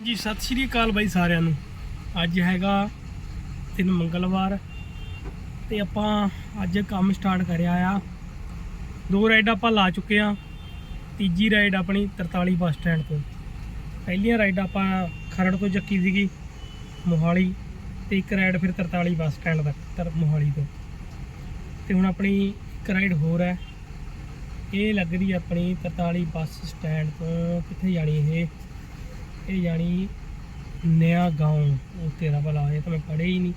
ਜੀ, ਸਤਿ ਸ਼੍ਰੀ ਅਕਾਲ ਬਾਈ ਸਾਰਿਆਂ ਨੂੰ। ਅੱਜ ਹੈਗਾ ਦਿਨ ਮੰਗਲਵਾਰ ਤੇ ਆਪਾਂ ਅੱਜ ਕੰਮ ਸਟਾਰਟ ਕਰਿਆ ਆ। ਦੋ ਰਾਈਡ ਆਪਾਂ ਲਾ ਚੁੱਕੇ ਆ। ਤੀਜੀ ਰਾਈਡ ਆਪਣੀ 43 ਬੱਸ ਸਟੈਂਡ ਤੋਂ। ਪਹਿਲੀਆਂ ਰਾਈਡ ਆਪਾਂ ਖਰੜ ਤੋਂ ਚੱਕੀ ਸੀਗੀ, ਮੋਹਾਲੀ ਤੇ ਇੱਕ ਰਾਈਡ ਫਿਰ 43 ਬੱਸ ਸਟੈਂਡ ਤੱਕ ਤਰ, ਮੋਹਾਲੀ ਤੋਂ। ਤੇ ਹੁਣ ਆਪਣੀ ਇੱਕ ਰਾਈਡ ਹੋਰ ਹੈ। ਇਹ ਲੱਗਦੀ ਆਪਣੀ 43 ਬੱਸ ਸਟੈਂਡ ਤੋਂ ਕਿੱਥੇ ਜਾਣੀ ਇਹ? ਇਹ ਜਾਣੀ ਨਿਆ ਗਾਉਂ, ਉਹ ਤੇਰਾ ਭਲਾ ਹੋਇਆ ਤਾਂ ਮੈਂ ਪੜ੍ਹੇ ਹੀ ਨਹੀਂ।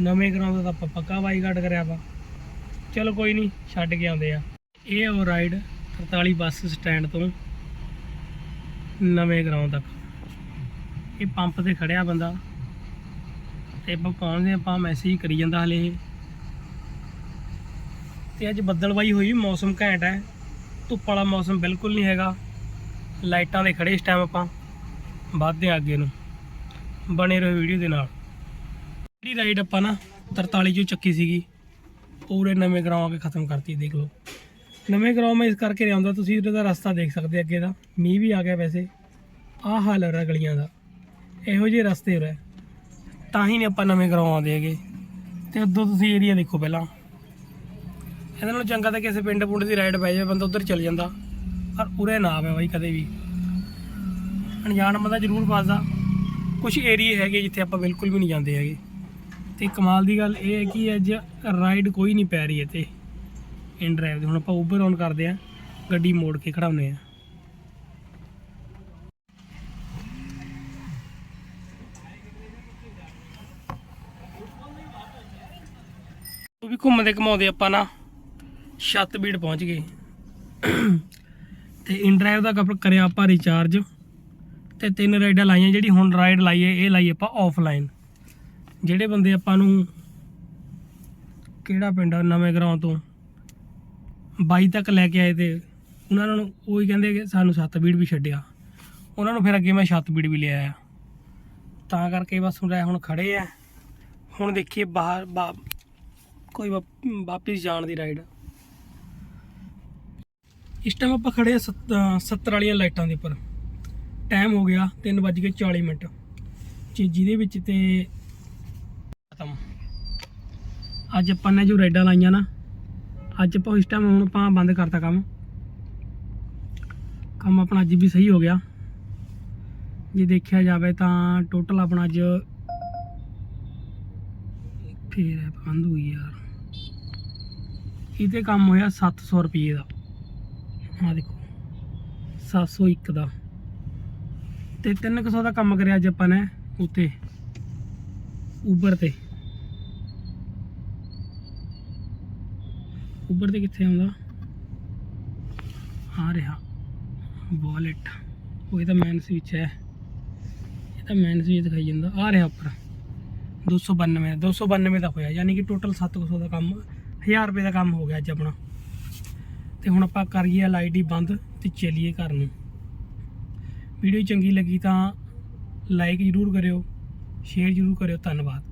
ਨਵੇਂ ਗਰਾਊਂਡ ਦਾ ਤਾਂ ਆਪਾਂ ਪੱਕਾ ਬਾਈਕਾਟ ਕਰਿਆ ਵਾ। ਚਲੋ ਕੋਈ ਨਹੀਂ, ਛੱਡ ਕੇ ਆਉਂਦੇ ਆ। ਇਹ ਉਹ ਰਾਈਡ 43 ਬੱਸ ਸਟੈਂਡ ਤੋਂ ਨਵੇਂ ਗਰਾਊਂਡ ਤੱਕ। ਇਹ ਪੰਪ ਤੇ ਖੜਿਆ ਬੰਦਾ। ਤੇ ਆਪਾਂ ਪਹੁੰਚਦੇ ਆਪਾਂ ਮੈਸੇਜ ਕਰੀ ਜਾਂਦਾ ਹਲੇ ਇਹ। ਤੇ ਅੱਜ ਬੱਦਲਵਾਈ ਹੋਈ, ਮੌਸਮ ਘੈਂਟ ਹੈ। ਧੁੱਪ ਵਾਲਾ ਮੌਸਮ ਬਿਲਕੁਲ ਨਹੀਂ ਹੈਗਾ। ਲਾਈਟਾਂ ਦੇ ਖੜੇ ਇਸ ਟਾਈਮ ਆਪਾਂ। ਵੱਧਦੇ ਹਾਂ ਅੱਗੇ ਨੂੰ। ਬਣੇ ਰਹੋ ਵੀਡੀਓ ਦੇ ਨਾਲ। ਜਿਹੜੀ ਰਾਈਡ ਆਪਾਂ ਨਾ 43 ਚੋਂ ਚੱਕੀ ਸੀਗੀ, ਪੂਰੇ ਨਵੇਂ ਗਰਾਉਂ ਆ ਕੇ ਖਤਮ ਕਰਤੀ, ਦੇਖ ਲਓ। ਨਵੇਂ ਗਰਾਉਂ ਮੈਂ ਇਸ ਕਰਕੇ ਲਿਆਉਂਦਾ, ਤੁਸੀਂ ਉਹਦਾ ਰਸਤਾ ਦੇਖ ਸਕਦੇ ਅੱਗੇ ਦਾ। ਮੀਂਹ ਵੀ ਆ ਗਿਆ ਵੈਸੇ। ਆਹ ਹਾਲ ਹੋ ਰਿਹਾ ਗਲੀਆਂ ਦਾ। ਇਹੋ ਜਿਹੇ ਰਸਤੇ ਹੋ ਰਹੇ। ਤਾਂ ਹੀ ਨਹੀਂ ਆਪਾਂ ਨਵੇਂ ਗਰਾਉਂ ਆਉਂਦੇ ਹੈਗੇ। ਤੇ ਉਦੋਂ ਤੁਸੀਂ ਏਰੀਆ ਦੇਖੋ ਪਹਿਲਾਂ। ਇਹਦੇ ਨਾਲੋਂ ਚੰਗਾ ਤਾਂ ਕਿਸੇ ਪਿੰਡ ਪੁੰਡ ਦੀ ਰਾਈਡ ਪੈ ਜਾਵੇ, ਬੰਦਾ ਉਧਰ ਚਲ ਜਾਂਦਾ। ਪਰ ਉਰੇ ਨਾ ਆਵੇ ਬਾਈ ਕਦੇ ਵੀ। ਅਣਜਾਣ ਬੰਦਾ ਜ਼ਰੂਰ ਫਸਦਾ ਕੁਝ ਏਰੀਏ ਹੈਗੇ ਜਿੱਥੇ ਆਪਾਂ ਬਿਲਕੁਲ ਵੀ ਨਹੀਂ ਜਾਂਦੇ ਹੈਗੇ। ਤੇ ਕਮਾਲ ਦੀ ਗੱਲ ਇਹ ਹੈ ਕਿ ਅੱਜ ਰਾਈਡ ਕੋਈ ਨਹੀਂ ਪੈ ਰਹੀ ਇੱਥੇ। ਇਨ ਡਰਾਈਵ ਦੇ। ਹੁਣ ਆਪਾਂ ਉਬਰ ਔਨ ਕਰਦੇ ਆ ਗੱਡੀ ਮੋੜ ਕੇ ਖੜਾਉਂਦੇ ਆ ਉਹ ਵੀ ਘੁੰਮਦੇ ਘਮਾਉਂਦੇ ਆਪਾਂ ਨਾ, ਛੱਤ ਬੀੜ ਪਹੁੰਚ ਗਏ। ਤੇ ਇਨ ਡਰਾਈਵ ਦਾ ਕਪ ਕਰਿਆ ਆਪਾਂ ਰਿਚਾਰਜ ਤੇ ਤਿੰਨ ਰਾਈਡਾਂ ਲਾਈਆਂ, ਜਿਹੜੀ ਹੁਣ ਰਾਈਡ ਲਾਈਏ ਇਹ ਲਾਈ ਆਪਾਂ ਆਫਲਾਈਨ ਜਿਹੜੇ ਬੰਦੇ ਆਪਾਂ ਨੂੰ ਕਿਹੜਾ ਪਿੰਡ ਆ, ਨਵੇਂ ਗਰਾਉਂ ਤੋਂ 22 ਤੱਕ ਲੈ ਕੇ ਆਏ ਤੇ ਉਹਨਾਂ ਨੂੰ ਉਹ ਹੀ ਕਹਿੰਦੇ ਕਿ ਸਾਨੂੰ ਸੱਤ ਬੀੜ ਵੀ ਛੱਡਿਆ। ਉਹਨਾਂ ਨੂੰ ਫਿਰ ਅੱਗੇ ਮੈਂ ਛੱਤ ਬੀੜ ਵੀ ਲਿਆ ਆ ਤਾਂ ਕਰਕੇ ਬਸ ਹੁਣ ਹੁਣ ਖੜੇ ਆ। ਹੁਣ ਦੇਖੀਏ ਬਾਹਰ, ਬਾ- ਕੋਈ ਵਾ- ਵਾਪਿਸ ਜਾਣ ਦੀ ਰਾਈਡ ਇਸ ਟਾਈਮ ਆਪਾਂ ਖੜੇ ਆ 70 ਵਾਲੀਆਂ ਲਾਈਟਾਂ ਦੇ ਉੱਪਰ। ਟਾਈਮ ਹੋ ਗਿਆ 3:40 ਮਿੰਟ। ਜੀ ਜਿਹਦੇ ਵਿੱਚ ਤੇ ਖਤਮ। ਅੱਜ ਆਪਾਂ ਨੇ ਜੋ ਰਾਈਡਾਂ ਲਾਈਆਂ ਨਾ, ਅੱਜ ਆਪਾਂ ਇਸ ਟਾਈਮ ਹੁਣ ਆਪਾਂ ਬੰਦ ਕਰਤਾ ਕੰਮ। ਕੰਮ ਆਪਣਾ ਅੱਜ ਵੀ ਸਹੀ ਹੋ ਗਿਆ। ਜੇ ਦੇਖਿਆ ਜਾਵੇ ਤਾਂ ਟੋਟਲ ਆਪਣਾ ਅੱਜ ਫੇਰ ਹੈ ਬੰਦ ਹੋਈ ਯਾਰ। ਇਹਦੇ ਕੰਮ ਹੋਇਆ 700 ਰੁਪਏ ਦਾ। ਆ ਦੇਖੋ 701 ਦਾ। ਤੇ 300 ਦਾ ਕੰਮ ਕਰਿਆ ਅੱਜ ਆਪਾਂ ਨੇ ਉੱਤੇ। ਉਬਰ ਤੇ। ਉਬਰ ਤੇ ਕਿੱਥੇ ਆਉਂਦਾ? ਆ ਰਿਹਾ। ਵਾਲਟ ਉਹ ਇਹਦਾ ਮੈਨ ਸਵਿਚ ਹੈ। ਇਹ ਤਾਂ ਮੈਨ ਸਵਿਚ ਦਿਖਾਈ ਜਾਂਦਾ। ਆ ਰਿਹਾ ਉੱਪਰ। 292 292 ਦਾ ਹੋਇਆ। ਯਾਨੀ ਕਿ ਟੋਟਲ 700 ਦਾ ਕੰਮ 1000 ਰੁਪਏ ਦਾ ਕੰਮ ਹੋ ਗਿਆ ਅੱਜ ਆਪਣਾ। ਤੇ ਹੁਣ ਆਪਾਂ ਕਰੀਏ ਐਲਆਈਡੀ ਬੰਦ ਤੇ ਚਲੀਏ ਘਰ ਨੂੰ। ਵੀਡੀਓ ਚੰਗੀ ਲੱਗੀ ਤਾਂ ਲਾਈਕ ਜ਼ਰੂਰ ਕਰਿਓ ਸ਼ੇਅਰ ਜ਼ਰੂਰ ਕਰਿਓ ਧੰਨਵਾਦ।